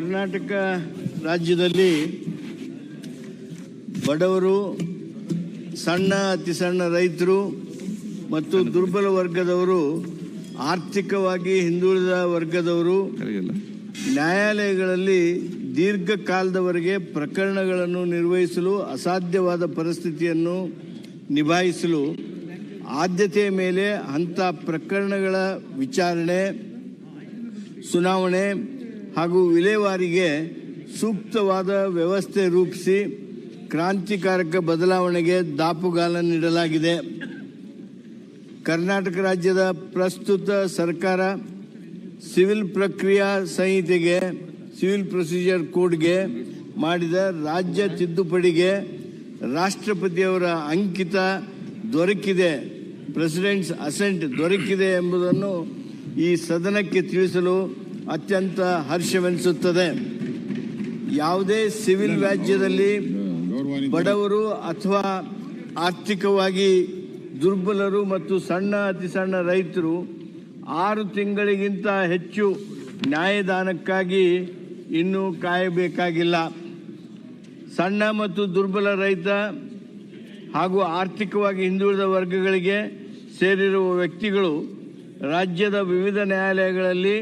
ಕರ್ನಾಟಕ ರಾಜ್ಯದಲ್ಲಿ ಬಡವರು ಸಣ್ಣ ಅತಿ ಸಣ್ಣ ರೈತರು ಮತ್ತು ದುರ್ಬಲ ವರ್ಗದವರು ಆರ್ಥಿಕವಾಗಿ ಹಿಂದುಳಿದ ವರ್ಗದವರು ನ್ಯಾಯಾಲಯಗಳಲ್ಲಿ ದೀರ್ಘಕಾಲದವರೆಗೆ ಪ್ರಕರಣಗಳನ್ನು ನಿರ್ವಹಿಸಲು ಅಸಾಧ್ಯವಾದ ಪರಿಸ್ಥಿತಿಯನ್ನು ನಿಭಾಯಿಸಲು ಆದ್ಯತೆಯ ಮೇಲೆ ಅಂಥ ಪ್ರಕರಣಗಳ ವಿಚಾರಣೆ ಸುನಾವಣೆ ಹಾಗೂ ವಿಲೇವಾರಿಗೆ ಸೂಕ್ತವಾದ ವ್ಯವಸ್ಥೆ ರೂಪಿಸಿ ಕ್ರಾಂತಿಕಾರಕ ಬದಲಾವಣೆಗೆ ದಾಪುಗಾಲ ನೀಡಲಾಗಿದೆ ಕರ್ನಾಟಕ ರಾಜ್ಯದ ಪ್ರಸ್ತುತ ಸರ್ಕಾರ ಸಿವಿಲ್ ಪ್ರಕ್ರಿಯಾ ಸಂಹಿತೆಗೆ, ಸಿವಿಲ್ ಪ್ರೊಸೀಜರ್ ಕೋಡ್ಗೆ ಮಾಡಿದ ರಾಜ್ಯ ತಿದ್ದುಪಡಿಗೆ ರಾಷ್ಟ್ರಪತಿಯವರ ಅಂಕಿತ ದೊರಕಿದೆ, ಪ್ರೆಸಿಡೆಂಟ್ಸ್ ಅಸೆಂಟ್ ದೊರಕಿದೆ ಎಂಬುದನ್ನು ಈ ಸದನಕ್ಕೆ ತಿಳಿಸಲು ಅತ್ಯಂತ ಹರ್ಷವೆನಿಸುತ್ತದೆ. ಯಾವುದೇ ಸಿವಿಲ್ ವ್ಯಾಜ್ಯದಲ್ಲಿ ಬಡವರು ಅಥವಾ ಆರ್ಥಿಕವಾಗಿ ದುರ್ಬಲರು ಮತ್ತು ಸಣ್ಣ, ಅತಿ ಸಣ್ಣ ರೈತರು ಆರು ತಿಂಗಳಿಗಿಂತ ಹೆಚ್ಚು ನ್ಯಾಯದಾನಕ್ಕಾಗಿ ಇನ್ನೂ ಕಾಯಬೇಕಾಗಿಲ್ಲ. ಸಣ್ಣ ಮತ್ತು ದುರ್ಬಲ ರೈತ ಹಾಗೂ ಆರ್ಥಿಕವಾಗಿ ಹಿಂದುಳಿದ ವರ್ಗಗಳಿಗೆ ಸೇರಿರುವ ವ್ಯಕ್ತಿಗಳು ರಾಜ್ಯದ ವಿವಿಧ ನ್ಯಾಯಾಲಯಗಳಲ್ಲಿ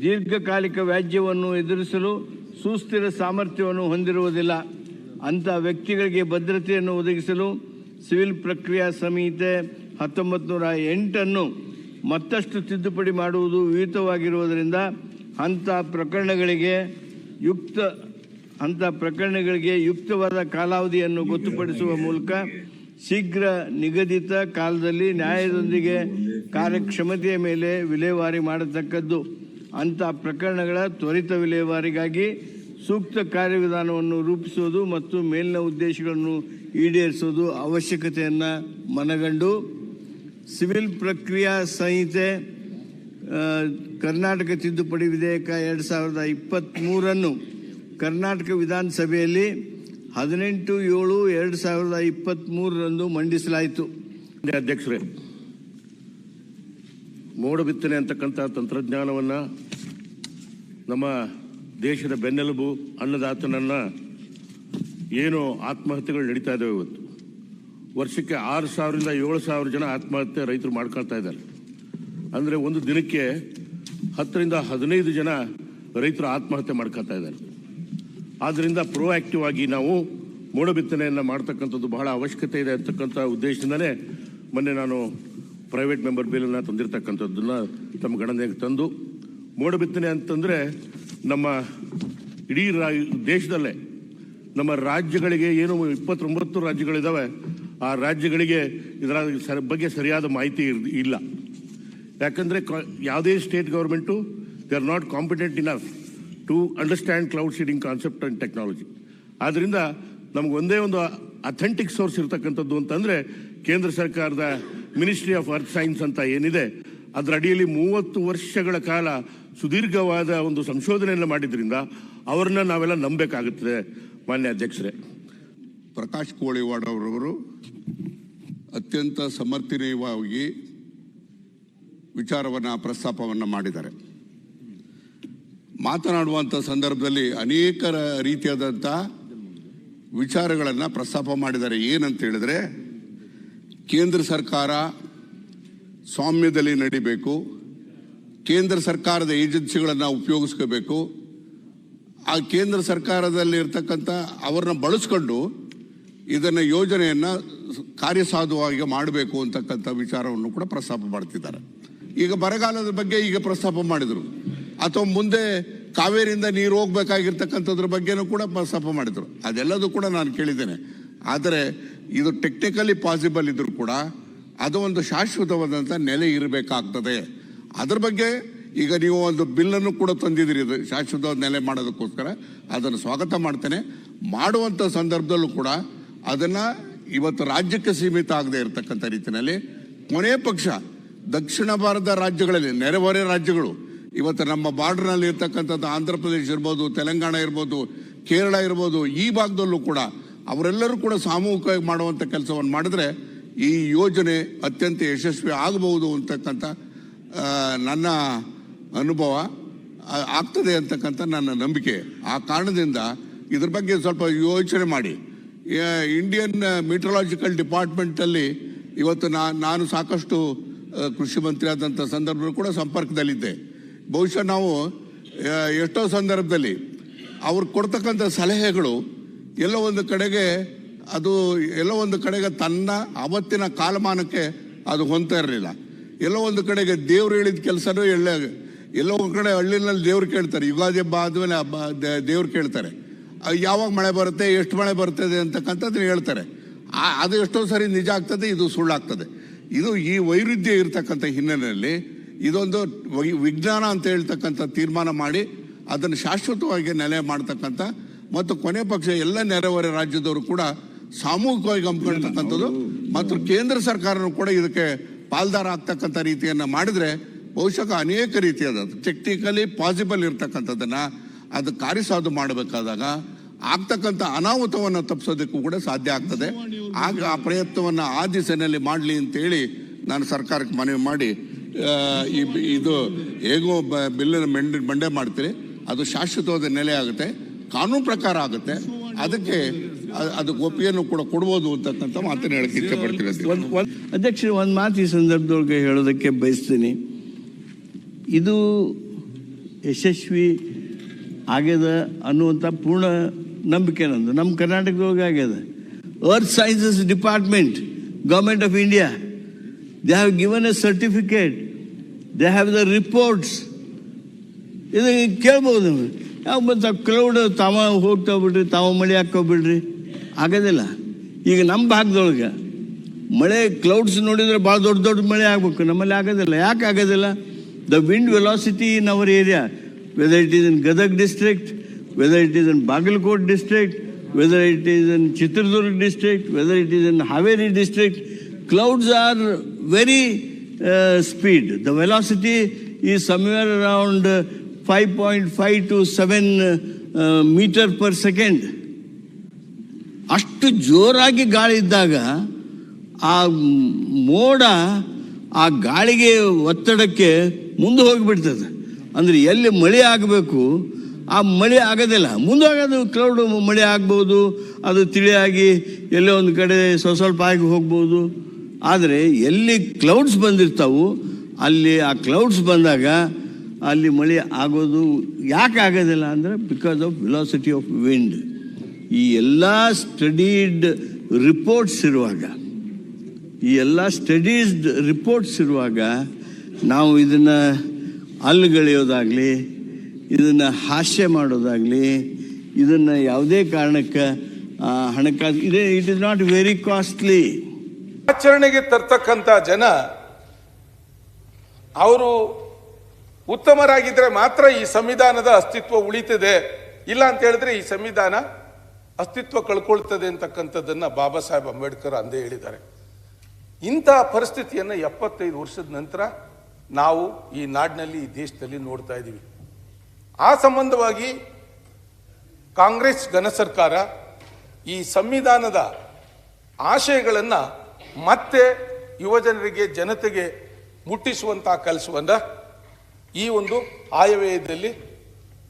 ದೀರ್ಘಕಾಲಿಕ ವ್ಯಾಜ್ಯವನ್ನು ಎದುರಿಸಲು ಸುಸ್ಥಿರ ಸಾಮರ್ಥ್ಯವನ್ನು ಹೊಂದಿರುವುದಿಲ್ಲ. ಅಂಥ ವ್ಯಕ್ತಿಗಳಿಗೆ ಭದ್ರತೆಯನ್ನು ಒದಗಿಸಲು ಸಿವಿಲ್ ಪ್ರಕ್ರಿಯಾ ಸಂಹಿತೆ ಹತ್ತೊಂಬತ್ತು ನೂರ ಎಂಟನ್ನು ಮತ್ತಷ್ಟು ತಿದ್ದುಪಡಿ ಮಾಡುವುದು ವಿಹಿತವಾಗಿರುವುದರಿಂದ ಅಂಥ ಪ್ರಕರಣಗಳಿಗೆ ಯುಕ್ತ, ಅಂಥ ಪ್ರಕರಣಗಳಿಗೆ ಯುಕ್ತವಾದ ಕಾಲಾವಧಿಯನ್ನು ಗೊತ್ತುಪಡಿಸುವ ಮೂಲಕ ಶೀಘ್ರ ನಿಗದಿತ ಕಾಲದಲ್ಲಿ ನ್ಯಾಯದೊಂದಿಗೆ ಕಾರ್ಯಕ್ಷಮತೆಯ ಮೇಲೆ ವಿಲೇವಾರಿ ಮಾಡತಕ್ಕದ್ದು. ಅಂಥ ಪ್ರಕರಣಗಳ ತ್ವರಿತ ವಿಲೇವಾರಿಗಾಗಿ ಸೂಕ್ತ ಕಾರ್ಯವಿಧಾನವನ್ನು ರೂಪಿಸುವುದು ಮತ್ತು ಮೇಲಿನ ಉದ್ದೇಶಗಳನ್ನು ಈಡೇರಿಸುವುದು ಅವಶ್ಯಕತೆಯನ್ನು ಮನಗಂಡು ಸಿವಿಲ್ ಪ್ರಕ್ರಿಯಾ ಸಂಹಿತೆ ಕರ್ನಾಟಕ ತಿದ್ದುಪಡಿ ವಿಧೇಯಕ ಎರಡು ಸಾವಿರದ ಇಪ್ಪತ್ತ್ಮೂರನ್ನು ಕರ್ನಾಟಕ ವಿಧಾನಸಭೆಯಲ್ಲಿ ಹದಿನೆಂಟು ಏಳು ಎರಡು ಸಾವಿರದ ಇಪ್ಪತ್ತ್ಮೂರರಂದು ಮಂಡಿಸಲಾಯಿತು. ಅಧ್ಯಕ್ಷರೇ ಮೋಡ ಬಿತ್ತನೆ ಅಂತಕ್ಕಂಥ ತಂತ್ರಜ್ಞಾನವನ್ನು ನಮ್ಮ ದೇಶದ ಬೆನ್ನೆಲುಬು, ಅನ್ನದಾತನನ್ನ ಏನು ಆತ್ಮಹತ್ಯೆಗಳು ನಡೀತಾ ಇದ್ದಾವೆ ಇವತ್ತು. ವರ್ಷಕ್ಕೆ ಆರು ಸಾವಿರದಿಂದ ಏಳು ಸಾವಿರ ಜನ ಆತ್ಮಹತ್ಯೆ ರೈತರು ಮಾಡ್ಕೊಳ್ತಾ ಇದ್ದಾರೆ. ಅಂದರೆ ಒಂದು ದಿನಕ್ಕೆ ಹತ್ತರಿಂದ ಹದಿನೈದು ಜನ ರೈತರು ಆತ್ಮಹತ್ಯೆ ಮಾಡ್ಕೊಳ್ತಾ ಇದ್ದಾರೆ. ಆದ್ದರಿಂದ ಪ್ರೋಆಕ್ಟಿವ್ ಆಗಿ ನಾವು ಮೋಡ ಬಿತ್ತನೆಯನ್ನು ಮಾಡ್ತಕ್ಕಂಥದ್ದು ಬಹಳ ಅವಶ್ಯಕತೆ ಇದೆ ಅಂತಕ್ಕಂಥ ಉದ್ದೇಶದಿಂದಲೇ ಮೊನ್ನೆ ನಾನು ಪ್ರೈವೇಟ್ ಮೆಂಬರ್ ಬಿಲನ್ನು ತಂದಿರತಕ್ಕಂಥದ್ದನ್ನು ತಮ್ಮ ಗಣನೆಗೆ ತಂದು ಮೋಡ ಬಿತ್ತನೆ ಅಂತಂದರೆ ನಮ್ಮ ಇಡೀ ರಾ ದೇಶದಲ್ಲೇ ನಮ್ಮ ರಾಜ್ಯಗಳಿಗೆ ಏನು ಇಪ್ಪತ್ತೊಂಬತ್ತು ರಾಜ್ಯಗಳಿದ್ದಾವೆ ಆ ರಾಜ್ಯಗಳಿಗೆ ಇದರ ಸರ್ ಬಗ್ಗೆ ಸರಿಯಾದ ಮಾಹಿತಿ ಇಲ್ಲ. ಯಾಕಂದರೆ ಯಾವುದೇ state government they are not competent enough to understand cloud seeding concept and technology ಆದ್ದರಿಂದ ನಮ್ಗೆ ಒಂದೇ ಒಂದು ಅಥೆಂಟಿಕ್ ಸೋರ್ಸ್ ಇರತಕ್ಕಂಥದ್ದು ಅಂತಂದರೆ ಕೇಂದ್ರ ಸರ್ಕಾರದ ಮಿನಿಸ್ಟ್ರಿ ಆಫ್ ಅರ್ತ್ ಸೈನ್ಸ್ ಅಂತ ಏನಿದೆ, ಅದರ ಅಡಿಯಲ್ಲಿ ಮೂವತ್ತು ವರ್ಷಗಳ ಕಾಲ ಸುದೀರ್ಘವಾದ ಒಂದು ಸಂಶೋಧನೆಯನ್ನು ಮಾಡಿದ್ರಿಂದ ಅವ್ರನ್ನ ನಾವೆಲ್ಲ ನಂಬಬೇಕಾಗುತ್ತದೆ, ಮಾನ್ಯ ಅಧ್ಯಕ್ಷರೇ. ಪ್ರಕಾಶ್ ಕೋಳಿವಾಡ್ ಅವರವರು ಅತ್ಯಂತ ಸಮರ್ಥನೀಯವಾಗಿ ವಿಚಾರವನ್ನು, ಪ್ರಸ್ತಾಪವನ್ನು ಮಾಡಿದ್ದಾರೆ. ಮಾತನಾಡುವಂಥ ಸಂದರ್ಭದಲ್ಲಿ ಅನೇಕ ರೀತಿಯಾದಂಥ ವಿಚಾರಗಳನ್ನು ಪ್ರಸ್ತಾಪ ಮಾಡಿದ್ದಾರೆ. ಏನಂತ ಹೇಳಿದ್ರೆ ಕೇಂದ್ರ ಸರ್ಕಾರ ಸ್ವಾಮ್ಯದಲ್ಲಿ ನಡಿಬೇಕು. ಕೇಂದ್ರ ಸರ್ಕಾರದ ಏಜೆನ್ಸಿಗಳನ್ನು ಉಪಯೋಗಿಸ್ಕೋಬೇಕು. ಆ ಕೇಂದ್ರ ಸರ್ಕಾರದಲ್ಲಿ ಇರ್ತಕ್ಕಂಥ ಅವ್ರನ್ನ ಬಳಸ್ಕೊಂಡು ಇದನ್ನು ಯೋಜನೆಯನ್ನು ಕಾರ್ಯಸಾಧುವಾಗಿ ಮಾಡಬೇಕು ಅಂತಕ್ಕಂಥ ವಿಚಾರವನ್ನು ಕೂಡ ಪ್ರಸ್ತಾಪ ಮಾಡ್ತಿದ್ದಾರೆ. ಈಗ ಬರಗಾಲದ ಬಗ್ಗೆ ಈಗ ಪ್ರಸ್ತಾಪ ಮಾಡಿದರು. ಅಥವಾ ಮುಂದೆ ಕಾವೇರಿಯಿಂದ ನೀರು ಹೋಗ್ಬೇಕಾಗಿರ್ತಕ್ಕಂಥದ್ರ ಬಗ್ಗೆನೂ ಕೂಡ ಪ್ರಸ್ತಾಪ ಮಾಡಿದರು. ಅದೆಲ್ಲದೂ ಕೂಡ ನಾನು ಕೇಳಿದ್ದೇನೆ. ಆದರೆ ಇದು ಟೆಕ್ನಿಕಲಿ ಪಾಸಿಬಲ್ ಇದ್ರೂ ಕೂಡ ಅದು ಒಂದು ಶಾಶ್ವತವಾದಂಥ ನೆಲೆ ಇರಬೇಕಾಗ್ತದೆ. ಅದ್ರ ಬಗ್ಗೆ ಈಗ ನೀವು ಒಂದು ಬಿಲ್ಲನ್ನು ಕೂಡ ತಂದಿದ್ದೀರಿ. ಇದು ಶಾಶ್ವತವಾದ ನೆಲೆ ಮಾಡೋದಕ್ಕೋಸ್ಕರ ಅದನ್ನು ಸ್ವಾಗತ ಮಾಡ್ತೇನೆ. ಮಾಡುವಂಥ ಸಂದರ್ಭದಲ್ಲೂ ಕೂಡ ಅದನ್ನು ಇವತ್ತು ರಾಜ್ಯಕ್ಕೆ ಸೀಮಿತ ಆಗದೆ ಇರತಕ್ಕಂಥ ರೀತಿಯಲ್ಲಿ ಕೊನೆಯ ಪಕ್ಷ ದಕ್ಷಿಣ ಭಾರತದ ರಾಜ್ಯಗಳಲ್ಲಿ, ನೆರೆಹೊರೆ ರಾಜ್ಯಗಳು, ಇವತ್ತು ನಮ್ಮ ಬಾರ್ಡರ್ನಲ್ಲಿ ಇರ್ತಕ್ಕಂಥದ್ದು ಆಂಧ್ರ ಪ್ರದೇಶ ಇರ್ಬೋದು, ತೆಲಂಗಾಣ ಇರ್ಬೋದು, ಕೇರಳ ಇರ್ಬೋದು, ಈ ಭಾಗದಲ್ಲೂ ಕೂಡ ಅವರೆಲ್ಲರೂ ಕೂಡ ಸಾಮೂಹಿಕವಾಗಿ ಮಾಡುವಂಥ ಕೆಲಸವನ್ನು ಮಾಡಿದ್ರೆ ಈ ಯೋಜನೆ ಅತ್ಯಂತ ಯಶಸ್ವಿ ಆಗಬಹುದು ಅಂತಕ್ಕಂಥ ನನ್ನ ಅನುಭವ ಆಗ್ತದೆ ಅಂತಕ್ಕಂಥ ನನ್ನ ನಂಬಿಕೆ. ಆ ಕಾರಣದಿಂದ ಇದ್ರ ಬಗ್ಗೆ ಸ್ವಲ್ಪ ಯೋಚನೆ ಮಾಡಿ. ಇಂಡಿಯನ್ ಮೀಟ್ರಲಾಜಿಕಲ್ ಡಿಪಾರ್ಟ್ಮೆಂಟಲ್ಲಿ ಇವತ್ತು ನಾನು ಸಾಕಷ್ಟು ಕೃಷಿ ಮಂತ್ರಿ ಆದಂಥ ಸಂದರ್ಭದಲ್ಲೂ ಕೂಡ ಸಂಪರ್ಕದಲ್ಲಿದ್ದೆ. ಬಹುಶಃ ನಾವು ಎಷ್ಟೋ ಸಂದರ್ಭದಲ್ಲಿ ಅವ್ರು ಕೊಡ್ತಕ್ಕಂಥ ಸಲಹೆಗಳು ಎಲ್ಲೋ ಒಂದು ಕಡೆಗೆ ಅದು ಎಲ್ಲೋ ಒಂದು ಕಡೆಗೆ ತನ್ನ ಅವತ್ತಿನ ಕಾಲಮಾನಕ್ಕೆ ಅದು ಹೊಂತಾ ಇರಲಿಲ್ಲ. ಎಲ್ಲೋ ಒಂದು ಕಡೆಗೆ ದೇವ್ರು ಹೇಳಿದ ಕೆಲಸನೂ ಎಲ್ಲ ಎಲ್ಲೋ ಒಂದು ಕಡೆ ಹಳ್ಳಿನಲ್ಲಿ ದೇವ್ರು ಕೇಳ್ತಾರೆ. ಯುಗಾದಿ ಹಬ್ಬ ಆದ್ಮೇಲೆ ಹಬ್ಬ ದೇವ್ರು ಕೇಳ್ತಾರೆ. ಯಾವಾಗ ಮಳೆ ಬರುತ್ತೆ, ಎಷ್ಟು ಮಳೆ ಬರ್ತದೆ ಅಂತಕ್ಕಂಥದ್ದು ಹೇಳ್ತಾರೆ. ಆ- ಅದು ಎಷ್ಟೋ ಸರಿ ನಿಜ ಆಗ್ತದೆ, ಇದು ಸುಳ್ಳಾಗ್ತದೆ ಇದು ಈ ವೈರುಧ್ಯ ಇರತಕ್ಕಂಥ ಹಿನ್ನೆಲೆಯಲ್ಲಿ ಇದೊಂದು ವಿಜ್ಞಾನ ಅಂತ ಹೇಳ್ತಕ್ಕಂಥ ತೀರ್ಮಾನ ಮಾಡಿ, ಅದನ್ನು ಶಾಶ್ವತವಾಗಿ ನೆಲೆ ಮಾಡ್ತಕ್ಕಂಥ ಮತ್ತು ಕೊನೆ ಪಕ್ಷ ಎಲ್ಲ ನೆರೆಹೊರೆ ರಾಜ್ಯದವರು ಕೂಡ ಸಾಮೂಹಿಕವಾಗಿ ಹಮ್ಮಿಕೊಂಡಿರ್ತಕ್ಕಂಥದ್ದು ಮತ್ತು ಕೇಂದ್ರ ಸರ್ಕಾರನೂ ಕೂಡ ಇದಕ್ಕೆ ಪಾಲ್ದಾರ ಆಗ್ತಕ್ಕಂಥ ರೀತಿಯನ್ನು ಮಾಡಿದ್ರೆ ಬಹುಶಃ ಅನೇಕ ರೀತಿಯಾದ ಟೆಕ್ನಿಕಲಿ ಪಾಸಿಬಲ್ ಇರ್ತಕ್ಕಂಥದ್ದನ್ನ ಅದು ಕಾರ್ಯಸಾಧು ಮಾಡಬೇಕಾದಾಗ ಆಗ್ತಕ್ಕಂಥ ಅನಾಹುತವನ್ನು ತಪ್ಪಿಸೋದಕ್ಕೂ ಕೂಡ ಸಾಧ್ಯ ಆಗ್ತದೆ. ಆಗ ಆ ಪ್ರಯತ್ನವನ್ನು ಆ ದಿಸೆಯಲ್ಲಿ ಮಾಡಲಿ ಅಂತೇಳಿ ನಾನು ಸರ್ಕಾರಕ್ಕೆ ಮನವಿ ಮಾಡಿ ಈ ಇದು ಹೇಗೋ ಬಿಲ್ಲನ್ನು ಮೆಂಡ್ ಮಂಡೆ ಮಾಡ್ತೀರಿ ಅದು ಶಾಶ್ವತವಾದ ನೆಲೆ ಆಗುತ್ತೆ. ಕಾನೂನು ಪ್ರಕಾರ ಆಗುತ್ತೆ. ಅದಕ್ಕೆ ಅದಕ್ಕೆ ಒಪ್ಪಿಗೆಯನ್ನು ಕೂಡ ಕೊಡ್ಬೋದು ಅಂತಕ್ಕಂಥ ಮಾತನ್ನು ಹೇಳಕ್ಕೆ ಇಷ್ಟಪಡ್ತೀನಿ ಅಧ್ಯಕ್ಷ ಒಂದು ಮಾತು ಈ ಸಂದರ್ಭದೊಳಗೆ ಹೇಳೋದಕ್ಕೆ ಬಯಸ್ತೀನಿ. ಇದು ಯಶಸ್ವಿ ಆಗ್ಯದ ಅನ್ನುವಂಥ ಪೂರ್ಣ ನಂಬಿಕೆ ನಂದು. ನಮ್ಮ ಕರ್ನಾಟಕದೊಳಗೆ ಆಗ್ಯದ. Earth sciences department government of India they have given a certificate they have the reports ಇದು ಕೇಳ್ಬೋದು ಯಾವ ಮತ್ತು ಕ್ಲೌಡ್ ತಾವ ಹೋಗ್ತಾ ಬಿಡ್ರಿ ತಾವ ಮಳೆ ಹಾಕೋಬಿಡ್ರಿ ಆಗೋದಿಲ್ಲ. ಈಗ ನಮ್ಮ ಭಾಗದೊಳಗೆ ಮಳೆ ಕ್ಲೌಡ್ಸ್ ನೋಡಿದ್ರೆ ಭಾಳ ದೊಡ್ಡ ದೊಡ್ಡ ಮಳೆ ಆಗಬೇಕು. ನಮ್ಮಲ್ಲಿ ಆಗೋದಿಲ್ಲ. ಯಾಕೆ ಆಗೋದಿಲ್ಲ? The wind velocity in our area whether it is in Gadag district whether it is in Bagalkot district whether it is in Chitradurga district whether it is in Haveri district clouds are very speed the velocity is somewhere uh, 5.5 to 7 metre per second. ಅಷ್ಟು ಜೋರಾಗಿ ಗಾಳಿ ಇದ್ದಾಗ ಆ ಮೋಡ ಆ ಗಾಳಿಗೆ ಒತ್ತಡಕ್ಕೆ ಮುಂದೆ ಹೋಗಿಬಿಡ್ತದೆ. ಅಂದರೆ ಎಲ್ಲಿ ಮಳೆ ಆಗಬೇಕು, ಆ ಮಳೆ ಆಗೋದಿಲ್ಲ. ಮುಂದೋಗೋದು ಕ್ಲೌಡ್ ಮಳೆ ಆಗ್ಬೋದು, ಅದು ತಿಳಿಯಾಗಿ ಎಲ್ಲೋ ಒಂದು ಕಡೆ ಸ್ವಲ್ಪ ಸ್ವಲ್ಪ ಆಗಿ ಹೋಗ್ಬೋದು. ಆದರೆ ಎಲ್ಲಿ ಕ್ಲೌಡ್ಸ್ ಬಂದಿರ್ತಾವು, ಅಲ್ಲಿ ಆ ಕ್ಲೌಡ್ಸ್ ಬಂದಾಗ ಅಲ್ಲಿ ಮಳೆ ಆಗೋದು ಯಾಕೆ ಆಗೋದಿಲ್ಲ ಅಂದರೆ because of velocity of wind ಈ ಎಲ್ಲ ಸ್ಟಡೀಡ್ ರಿಪೋರ್ಟ್ಸ್ ಇರುವಾಗ, ಈ ಎಲ್ಲ ಸ್ಟಡೀಸ್ಡ್ ರಿಪೋರ್ಟ್ಸ್ ಇರುವಾಗ ನಾವು ಇದನ್ನು ಅಲ್ಲುಗಳೆಯೋದಾಗಲಿ ಇದನ್ನು ಹಾಸ್ಯ ಮಾಡೋದಾಗಲಿ, ಇದನ್ನು ಯಾವುದೇ ಕಾರಣಕ್ಕೆ ಹಣಕಾಸು, ಇದೆ it is not very costly ಆಚರಣೆಗೆ ತರ್ತಕ್ಕಂಥ ಜನ, ಅವರು ಉತ್ತಮರಾಗಿದ್ರೆ ಮಾತ್ರ ಈ ಸಂವಿಧಾನದ ಅಸ್ತಿತ್ವ ಉಳಿತದೆ. ಇಲ್ಲ ಅಂತ ಹೇಳಿದ್ರೆ ಈ ಸಂವಿಧಾನ ಅಸ್ತಿತ್ವ ಕಳ್ಕೊಳ್ತದೆ ಅಂತಕ್ಕಂಥದ್ದನ್ನ ಬಾಬಾ ಸಾಹೇಬ್ ಅಂಬೇಡ್ಕರ್ ಅಂದೇ ಹೇಳಿದ್ದಾರೆ. ಇಂತಹ ಪರಿಸ್ಥಿತಿಯನ್ನು ಎಪ್ಪತ್ತೈದು ವರ್ಷದ ನಂತರ ನಾವು ಈ ನಾಡಿನಲ್ಲಿ, ಈ ದೇಶದಲ್ಲಿ ನೋಡ್ತಾ ಇದ್ದೀವಿ. ಆ ಸಂಬಂಧವಾಗಿ ಕಾಂಗ್ರೆಸ್ ಘನ ಸರ್ಕಾರ ಈ ಸಂವಿಧಾನದ ಆಶಯಗಳನ್ನು ಮತ್ತೆ ಯುವಜನರಿಗೆ, ಜನತೆಗೆ ಮುಟ್ಟಿಸುವಂತಹ ಕೆಲಸವನ್ನ ಈ ಒಂದು ಆಯವ್ಯಯದಲ್ಲಿ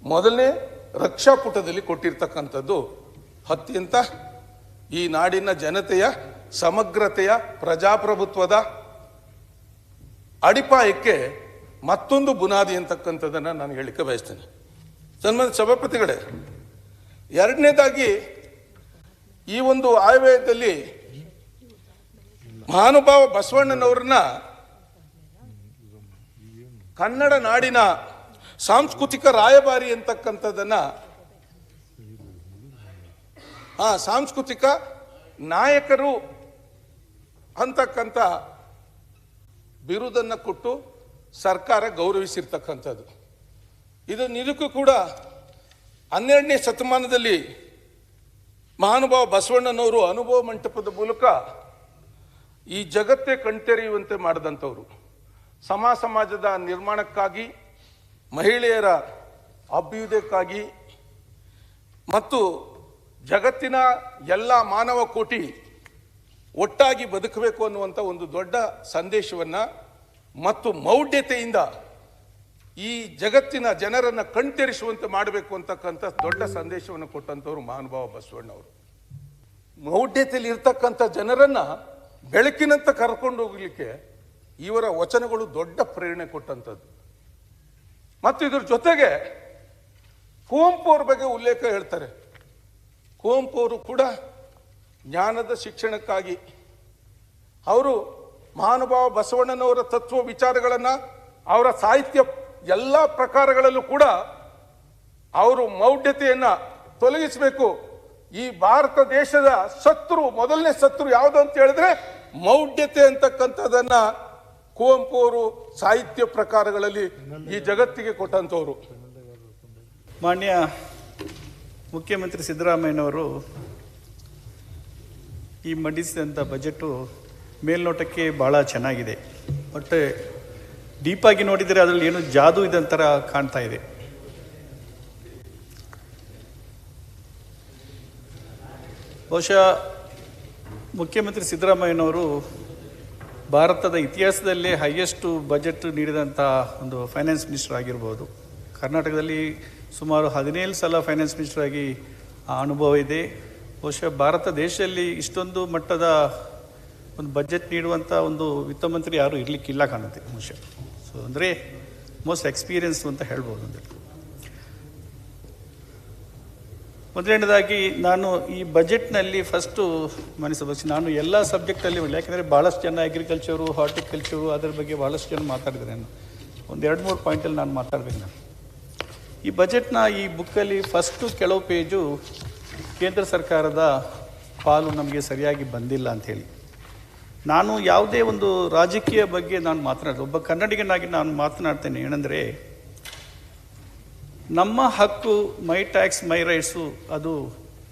ಮೊದಲನೇ ರಕ್ಷಾ ಪುಟದಲ್ಲಿ ಕೊಟ್ಟಿರ್ತಕ್ಕಂಥದ್ದು ಅತ್ಯಂತ ಈ ನಾಡಿನ ಜನತೆಯ ಸಮಗ್ರತೆಯ ಪ್ರಜಾಪ್ರಭುತ್ವದ ಅಡಿಪಾಯಕ್ಕೆ ಮತ್ತೊಂದು ಬುನಾದಿ ಅಂತಕ್ಕಂಥದ್ದನ್ನು ನಾನು ಹೇಳಿಕೆ ಬಯಸ್ತೇನೆ. ಸನ್ಮಾನ್ಯ ಸಭಾಪತಿಗಳೇ, ಎರಡನೇದಾಗಿ ಈ ಒಂದು ಆಯವ್ಯಯದಲ್ಲಿ ಮಹಾನುಭಾವ ಬಸವಣ್ಣನವ್ರನ್ನ ಕನ್ನಡ ನಾಡಿನ ಸಾಂಸ್ಕೃತಿಕ ರಾಯಭಾರಿ ಅಂತಕ್ಕಂಥದ್ದನ್ನ ಆ ಸಾಂಸ್ಕೃತಿಕ ನಾಯಕರು ಅಂತಕ್ಕಂಥ ಬಿರುದನ್ನು ಕೊಟ್ಟು ಸರ್ಕಾರ ಗೌರವಿಸಿರ್ತಕ್ಕಂಥದ್ದು. ಇದು ನಿಜಕ್ಕೂ ಕೂಡ ಹನ್ನೆರಡನೇ ಶತಮಾನದಲ್ಲಿ ಮಹಾನುಭಾವ ಬಸವಣ್ಣನವರು ಅನುಭವ ಮಂಟಪದ ಮೂಲಕ ಈ ಜಗತ್ತೇ ಕಣ್ತೆರೆಯುವಂತೆ ಮಾಡಿದಂಥವ್ರು. ಸಮ ಸಮಾಜದ ನಿರ್ಮಾಣಕ್ಕಾಗಿ, ಮಹಿಳೆಯರ ಅಭ್ಯುದಯಕ್ಕಾಗಿ ಮತ್ತು ಜಗತ್ತಿನ ಎಲ್ಲ ಮಾನವ ಕೋಟಿ ಒಟ್ಟಾಗಿ ಬದುಕಬೇಕು ಅನ್ನುವಂಥ ಒಂದು ದೊಡ್ಡ ಸಂದೇಶವನ್ನು ಮತ್ತು ಮೌಢ್ಯತೆಯಿಂದ ಈ ಜಗತ್ತಿನ ಜನರನ್ನು ಕಣ್ತೆರಿಸುವಂತೆ ಮಾಡಬೇಕು ಅಂತಕ್ಕಂಥ ದೊಡ್ಡ ಸಂದೇಶವನ್ನು ಕೊಟ್ಟಂಥವ್ರು ಮಹಾನುಭಾವ ಬಸವಣ್ಣವರು. ಮೌಢ್ಯತೆಯಲ್ಲಿ ಇರ್ತಕ್ಕಂಥ ಜನರನ್ನು ಬೆಳಕಿನಂತ ಕರ್ಕೊಂಡು ಹೋಗ್ಲಿಕ್ಕೆ ಇವರ ವಚನಗಳು ದೊಡ್ಡ ಪ್ರೇರಣೆ ಕೊಟ್ಟಂಥದ್ದು. ಮತ್ತು ಇದ್ರ ಜೊತೆಗೆ ಕುವೆಂಪು ಅವ್ರ ಬಗ್ಗೆ ಉಲ್ಲೇಖ ಹೇಳ್ತಾರೆ. ಕುವೆಂಪು ಅವರು ಕೂಡ ಜ್ಞಾನದ ಶಿಕ್ಷಣಕ್ಕಾಗಿ ಅವರು ಮಹಾನುಭಾವ ಬಸವಣ್ಣನವರ ತತ್ವ ವಿಚಾರಗಳನ್ನು ಅವರ ಸಾಹಿತ್ಯ ಎಲ್ಲ ಪ್ರಕಾರಗಳಲ್ಲೂ ಕೂಡ ಅವರು ಮೌಢ್ಯತೆಯನ್ನು ತೊಲಗಿಸಬೇಕು. ಈ ಭಾರತ ದೇಶದ ಶತ್ರು, ಮೊದಲನೇ ಶತ್ರು ಯಾವುದು ಅಂತ ಹೇಳಿದ್ರೆ ಮೌಢ್ಯತೆ ಅಂತಕ್ಕಂಥದ್ದನ್ನ ಕುವೆಂಪು ಅವರು ಸಾಹಿತ್ಯ ಪ್ರಕಾರಗಳಲ್ಲಿ ಈ ಜಗತ್ತಿಗೆ ಕೊಟ್ಟಂಥವರು. ಮಾನ್ಯ ಮುಖ್ಯಮಂತ್ರಿ ಸಿದ್ದರಾಮಯ್ಯನವರು ಈ ಮಂಡಿಸಿದಂಥ ಬಜೆಟು ಮೇಲ್ನೋಟಕ್ಕೆ ಭಾಳ ಚೆನ್ನಾಗಿದೆ. ಬಟ್ ಡೀಪಾಗಿ ನೋಡಿದರೆ ಅದರಲ್ಲಿ ಏನು ಜಾದು ಇದಂತರ ಕಾಣ್ತಾ ಇದೆ. ಬಹುಶಃ ಮುಖ್ಯಮಂತ್ರಿ ಸಿದ್ದರಾಮಯ್ಯನವರು ಭಾರತದ ಇತಿಹಾಸದಲ್ಲೇ ಹೈಯೆಸ್ಟು ಬಜೆಟ್ ನೀಡಿದಂಥ ಒಂದು ಫೈನಾನ್ಸ್ ಮಿನಿಸ್ಟರ್ ಆಗಿರ್ಬೋದು. ಕರ್ನಾಟಕದಲ್ಲಿ ಸುಮಾರು ಹದಿನೇಳು ಸಲ ಫೈನಾನ್ಸ್ ಮಿನಿಸ್ಟರ್ ಆಗಿ, ಆ, ಅನುಭವ ಇದೆ. ಬಹುಶಃ ಭಾರತ ದೇಶದಲ್ಲಿ ಇಷ್ಟೊಂದು ಮಟ್ಟದ ಒಂದು ಬಜೆಟ್ ನೀಡುವಂಥ ಒಂದು ವಿತ್ತ ಮಂತ್ರಿ ಯಾರೂ ಇರಲಿಕ್ಕಿಲ್ಲ ಕಾಣುತ್ತೆ ಬಹುಶಃ. ಸೊ ಅಂದರೆ ಮೋಸ್ಟ್ ಎಕ್ಸ್ಪೀರಿಯನ್ಸ್ ಅಂತ ಹೇಳ್ಬೋದು ಅಂದರೆ. ಮೊದಲನೇದಾಗಿ ನಾನು ಈ ಬಜೆಟ್ನಲ್ಲಿ ಫಸ್ಟು ಮನಸ್ಸು ನಾನು ಎಲ್ಲ ಸಬ್ಜೆಕ್ಟಲ್ಲಿ ಯಾಕೆಂದರೆ ಭಾಳಷ್ಟು ಜನ ಅಗ್ರಿಕಲ್ಚರು ಹಾರ್ಟಿಕಲ್ಚರು ಅದರ ಬಗ್ಗೆ ಭಾಳಷ್ಟು ಜನ ಮಾತಾಡಿದ್ದಾರೆ ನಾನು. ಒಂದು ಎರಡು ಮೂರು ಪಾಯಿಂಟಲ್ಲಿ ನಾನು ಮಾತಾಡಬೇಕು ನಾನು. ಈ ಬಜೆಟ್ನ ಈ ಬುಕ್ಕಲ್ಲಿ ಫಸ್ಟು ಕೆಲವು ಪೇಜು ಕೇಂದ್ರ ಸರ್ಕಾರದ ಪಾಲು ನಮಗೆ ಸರಿಯಾಗಿ ಬಂದಿಲ್ಲ ಅಂಥೇಳಿ. ನಾನು ಯಾವುದೇ ಒಂದು ರಾಜಕೀಯ ಬಗ್ಗೆ ನಾನು ಮಾತನಾಡೋದು ಒಬ್ಬ ಕನ್ನಡಿಗನಾಗಿ ನಾನು ಮಾತನಾಡ್ತೇನೆ ಏನಂದರೆ ನಮ್ಮ ಹಕ್ಕು ಮೈ ಟ್ಯಾಕ್ಸ್ ಮೈ ರೈಟ್ಸು ಅದು